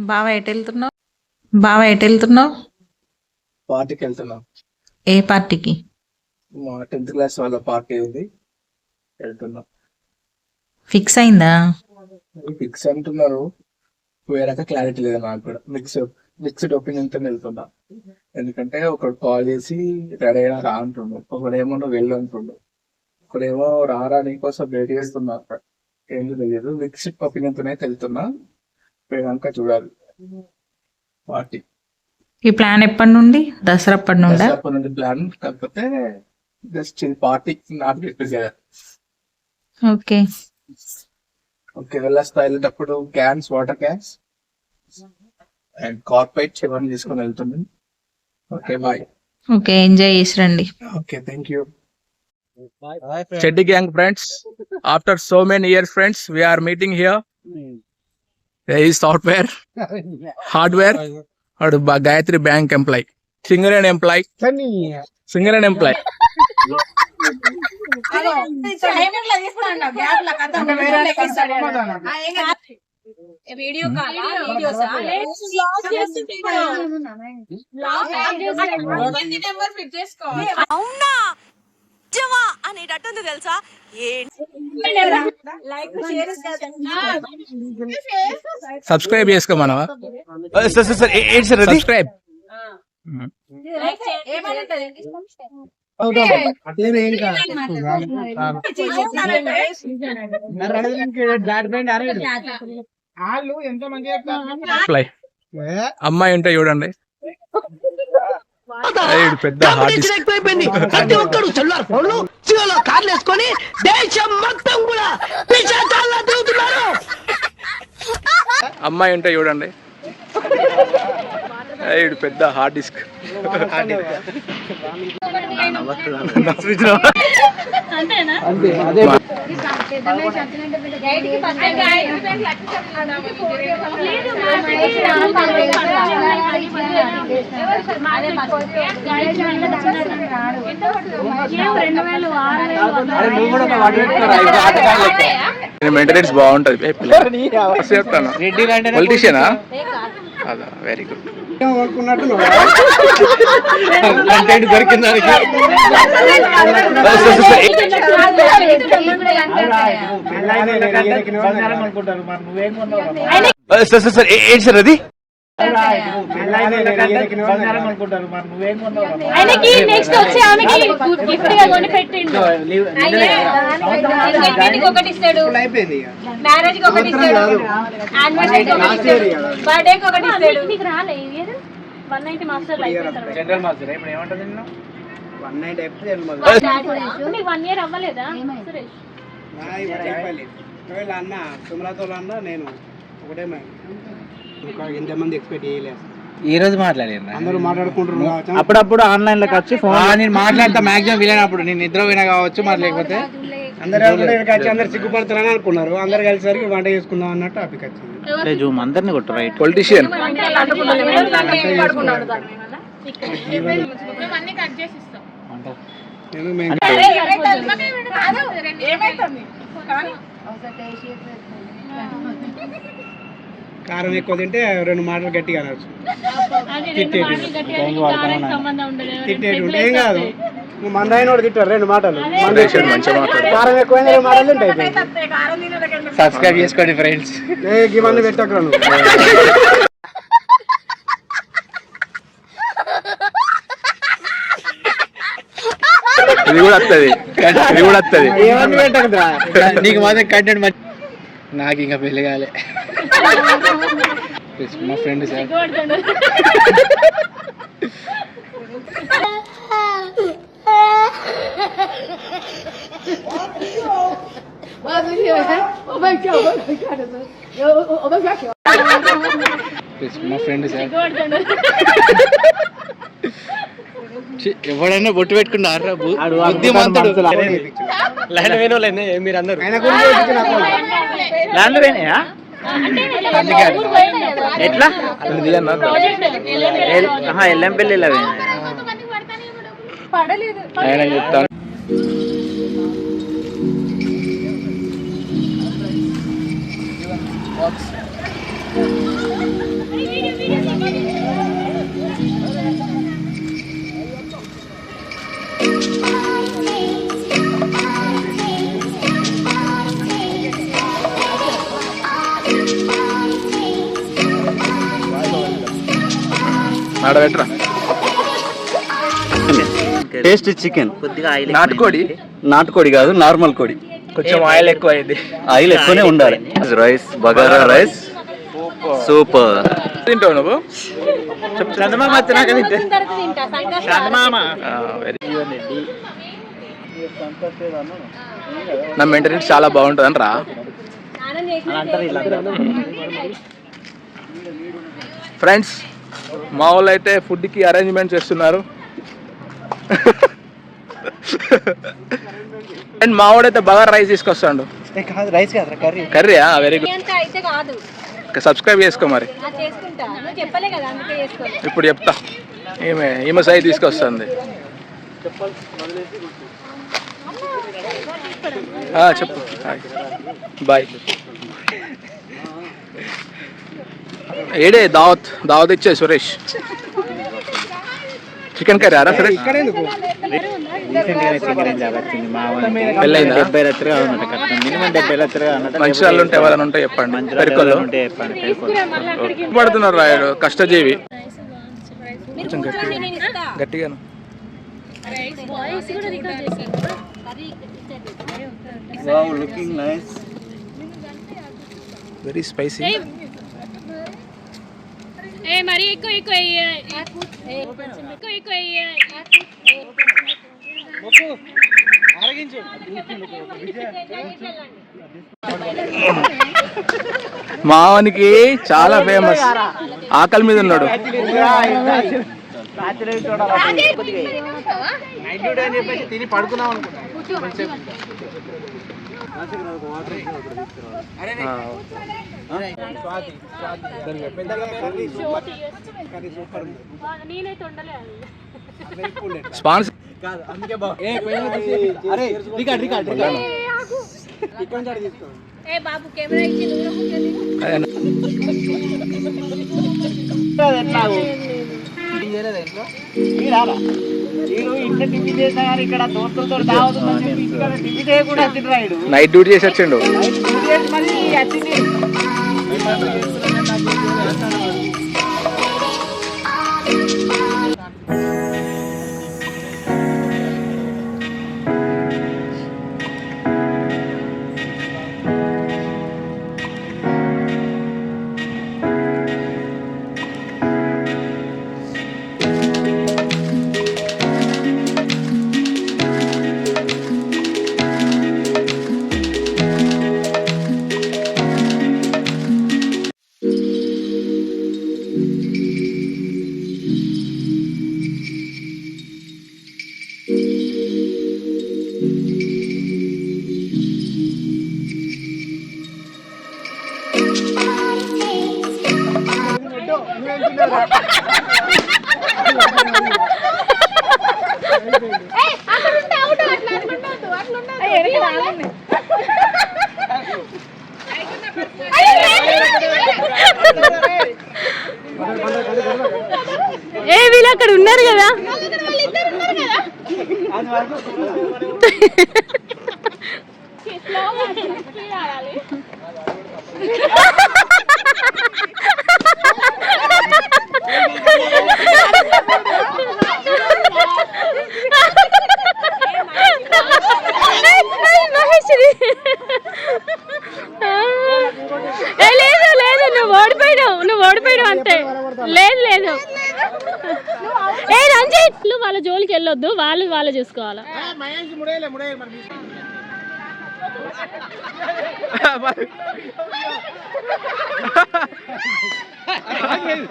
బావ ఎటు వెళ్తున్నావు బావ ఎటు వెళ్తున్నావు పార్టీకి వెళ్తున్నాం ఏ పార్టీకి మా టెన్త్ క్లాస్ వాళ్ళ పార్టీ ఉంది వెళ్తున్నాం ఫిక్స్ అయిందా? ఫిక్స్ అంటున్నారు. వేరొక క్లారిటీ లేదు నాకు కూడా. మిక్స్ మిక్స్డ్ ఒపీనియన్తో వెళ్తున్నా. ఎందుకంటే ఒకడు కాల్ చేసి రెడీ అయినా రా అంటుండు. ఒకడేమో వెళ్ళు అంటుండు. ఒకడేమో రారా నీకోసం వెయిట్ చేస్తున్నా. అక్కడ ఏం తెలియదు. మిక్స్డ్ ఒపీనియన్ తోనే వెళ్తున్నా. పోయినాక చూడాలి. పార్టీ ఈ ప్లాన్ ఎప్పటి నుండి? దసరా అప్పటి నుండా? అప్పటి నుండి ప్లాన్? కాకపోతే జస్ట్ పార్టీ నాకు చెప్పేసి కదా. ఓకే. ఓకే వెళ్ళేస్తా వెళ్ళేటప్పుడు cans water cans and corporate ఇవన్నీ తీసుకొని వెళ్తుంది ఓకే బాయ్. ఓకే ఎంజాయ్ చేసి రండి okay thank you. Cheddi gang friends. After so many years, friends, we are meeting software, hardware, or Ba- Gayatri Bank employee. Singer and employee. Singer and employee. Video call videos అవునా అనేటట్టుంది తెలుసా ఏంటి subscribe ఎంతో మంది employee అమ్మాయి ఉంటే చూడండి. ఏడు పెద్ద హార్డ్ డిస్క్. ప్రతి ఒక్కడు సెల్లార్ ఫోన్లు జీవోలో కార్లు వేసుకొని దేశం మొత్తం కూడా తిరుగుతున్నారు. అమ్మాయి ఉంటే చూడండి. ఏడు పెద్ద హార్డ్ డిస్క్. మెయింటెనెన్స్ బాగుంటది. చెప్తాను. పొలిటీషియనా అదా వెరీ గుడ్ కంటెంట్ నువ్వేం? కొన్నావు సార్ సార్ ఏంటి సార్ అది? ఆయనకి నెక్స్ట్ వచ్చి ఆమెకి గిఫ్ట్గా కొని పెట్టిండు. ఎంగేజ్మెంట్ ఒకటి ఇస్తాడు. అయిపోయింది మ్యారేజ్కి ఒకటి ఇస్తాడు. యానివర్సరీ ఒకటి ఇస్తాడు. బర్త్డే కి ఒకటి ఇస్తాడు. నీకు రాలే one ninety master general master ఇప్పుడు ఏమంటుంది నిన్ను? వన్ నైట్ ఎప్పుడు నీకు వన్ ఇయర్ అవ్వలేదా సురేష్? చెప్పాలి ఒకవేళ అన్న సుమలతో అన్న నేను ఒకటే ఇంకా ఎంతమంది ఎక్స్పెక్ట్ చేయలేదు. ఈ రోజు మాట్లాడారు అందరూ మాట్లాడుకుంటున్నారు అప్పుడప్పుడు ఆన్లైన్లో వచ్చి ఫోన్ నేను మాట్లాడతా మాక్సిమం విలేనప్పుడు నేను నిద్ర వినా కావచ్చు మరి లేకపోతే అందరూ వచ్చి అందరు సిగ్గుపడుతున్నారని అనుకున్నారు. అందరు కలిసరికి వంట చేసుకుందాం అన్నట్టు టాపిక్ వచ్చింది. జూమ్ అందరిని కొట్టు రైట్. పొలిటీషియన్ అన్ని ఏమైతుంది కారం ఎక్కువ తింటే రెండు మాటలు గట్టిగా అనొచ్చు. తిట్టేటి ఉంటే ఏం కాదు. మంద అయిన వాడు తిట్టారు రెండు మాటలు. మంద కారం ఎక్కువైంది రెండు మాటలు తింటే అయిపోయింది. సబ్స్క్రైబ్ చేసుకోండి ఫ్రెండ్స్ ఏ ఇవన్నీ పెట్టకరా నువ్వు. ఇది కూడా వస్తుంది ఇది కూడా వస్తుంది నీకు మాత్రం కంటెంట్ మంచి నాకు ఇంకా పెళ్ళి కాలే. మా ఫ్రెండ్ సార్ మా ఫ్రెండ్ సార్ ఎవడైనా బొట్టు పెట్టుకున్నారు బుద్ధిమంతుడు. లైన్ వేణులేనే మీరు ల్యాండ్ పోయినాయా? ఎట్లా? ఎల్లంపల్లిలో పడలేదు. ఆయన చెప్తాను. ఆడ పెట్టరా టేస్ట్ చికెన్ నాటుకోడి? నాటుకోడి కాదు నార్మల్ కోడి. కొంచెం ఆయిల్ ఎక్కువ అయింది. ఆయిల్ ఎక్కువనే ఉండాలి. Rice bagara rice super. తింటావు నువ్వు? చందమామ వచ్చినాక వెరీ నా మెయింటెనెన్స్ చాలా బాగుంటుంది రా. స్నానం చేసిన ఫ్రెండ్స్ మా వాళ్ళు అయితే ఫుడ్కి అరేంజ్మెంట్ చేస్తున్నారు. అండ్ మా వాడైతే బాగా రైస్ తీసుకొస్తాడు. కాదు రైస్ కాదు కర్రీ. కర్రీయా? వెరీ గుడ్ సబ్స్క్రైబ్ చేసుకో మరి. అది చేసుకుంటా. నువ్వు చెప్పలే కదా అందుకే చేసుకో. ఇప్పుడు చెప్తా. ఈమె ఈమె సై తీసుకొస్తుంది. ఆ, చెప్పు. బాయ్ ఏడే దావత్ దావత్ ఇచ్చే సురేష్. చికెన్ కర్రీ ఆరా సురేష్? డెబ్బై మినిమం డెబ్బై ఉంటే ఎవరైనా ఉంటే చెప్పండి. పెరుకోళ్ళు ఉంటే చెప్పండి పెరుకోళ్ళు. పడుతున్నారు రాయుడు కష్టజీవి ఇస్తా గట్టిగాను వెరీ స్పైసీ ఏ మరి ఎక్కువ ఎక్కువ. మావనికి చాలా ఫేమస్ ఆకలి మీద ఉన్నాడు. తిని పడుకున్నాం అనుకుంటా. నేనైతే ఉండలే స్పాన్సర్ కాదు అందుకే బాగా అరే రికార్డ్ రికార్డ్ రికార్డ్. ఇక్కడ నుంచి తీసుకో. ఏ బాబు కెమెరా ఇచ్చి నువ్వు నేను ఇంట్లో తింటాడు నైట్ డ్యూటీ చేసి వచ్చిండు. ఏ వీళ్ళు అక్కడ ఉన్నారు కదా? మహేశ్వరి ఏ, లేదు లేదు నువ్వు ఓడిపోయినావు నువ్వు ఓడిపోయినావు అంతే లేదు లేదు ఏ రంజిత్ నువ్వు వాళ్ళ జోలికి వెళ్ళొద్దు వాళ్ళు చూసుకోవాలా? మహేష్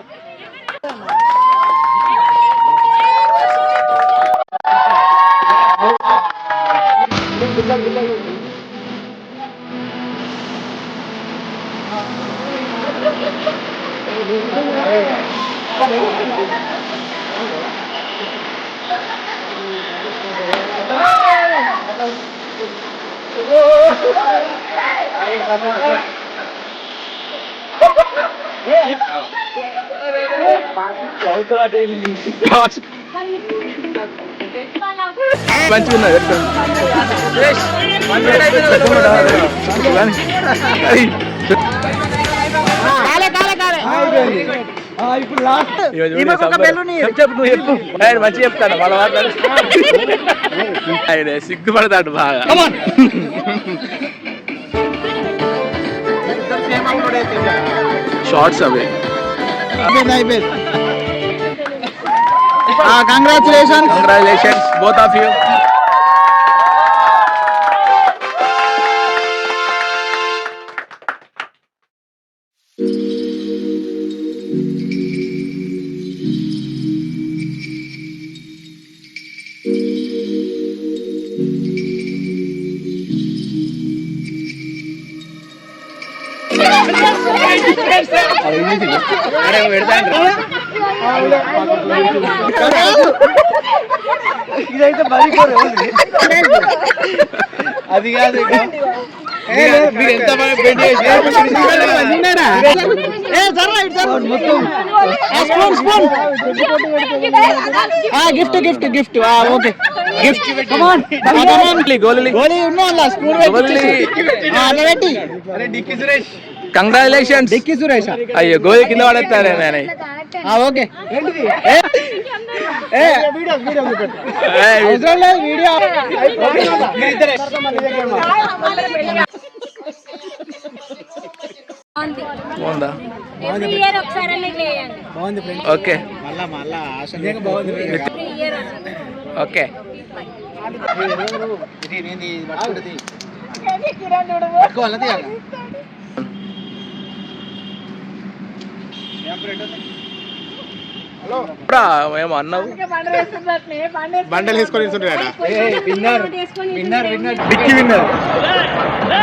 ముడేలే ఇప్పుడు లాస్ట్ ఒక సంబరం. చెప్పు నువ్వు చెప్పు మంచిగా చెప్తాను వాళ్ళ వాళ్ళు ఆయన సిగ్గుపడతాడు బాగా. Shorts away. Congratulation congratulations both of you ఇదైతే బరి అది కాదు. మీరు ఎంత gift gift gift okay. Gift గోలీ గోళీ ఉన్నా గోలీ పెట్టి. అరే డిక్కి సురేష్. కంగ్రాచులేషన్స్ డిక్కి సురేష్. అయ్యో గోలీ కింద పడేస్తాడే నేను ఓకే. బాగుందా? ఓకే. ఓకే. ఇది నేను ఇది పట్టుకుంటుంది? పట్టుకోవాలది ఏమో అన్నావు. బండలు వేసుకొని winner. Winner winner. Dikki winner.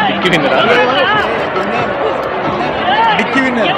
Dikki winner? Dikki winner.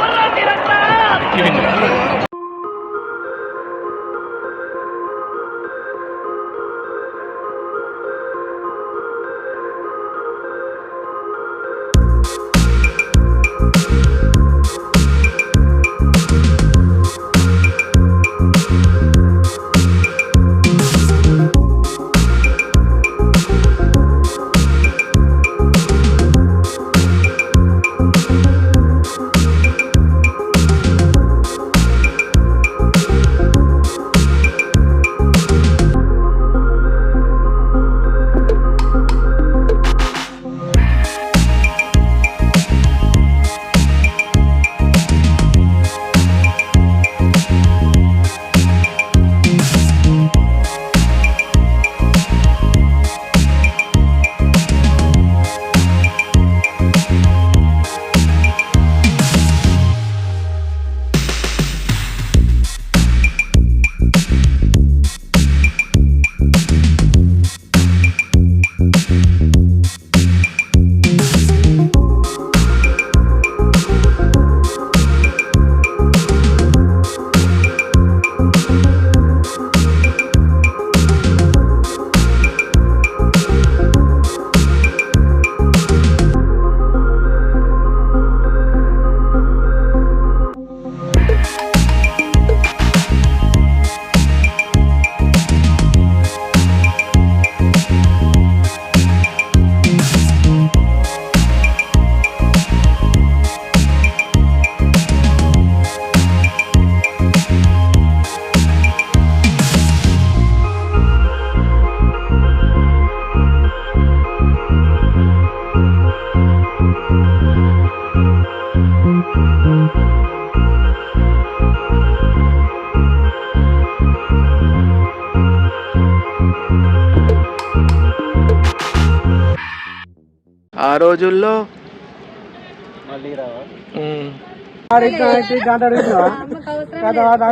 ఆ రోజుల్లో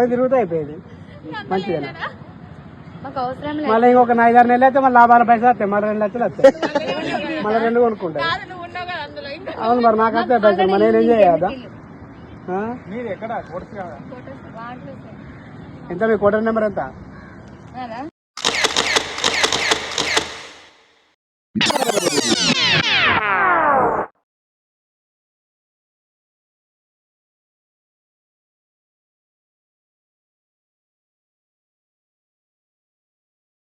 తిరుగుతూ అయిపోయేది మాకు అవసరం మళ్ళీ ఇంకొక ఐదారు నెలలు అయితే మళ్ళీ లాభాల పైసలు వస్తాయి. మళ్ళీ రెండు లక్షలు వస్తాయి. మళ్ళీ రెండు కొనుక్కుంటాయి. అవును మరి నాకు వస్తాయి పైసలు మరి ఏం చేయదా? ఎంత మీ కోటర్ నెంబర్ ఎంత?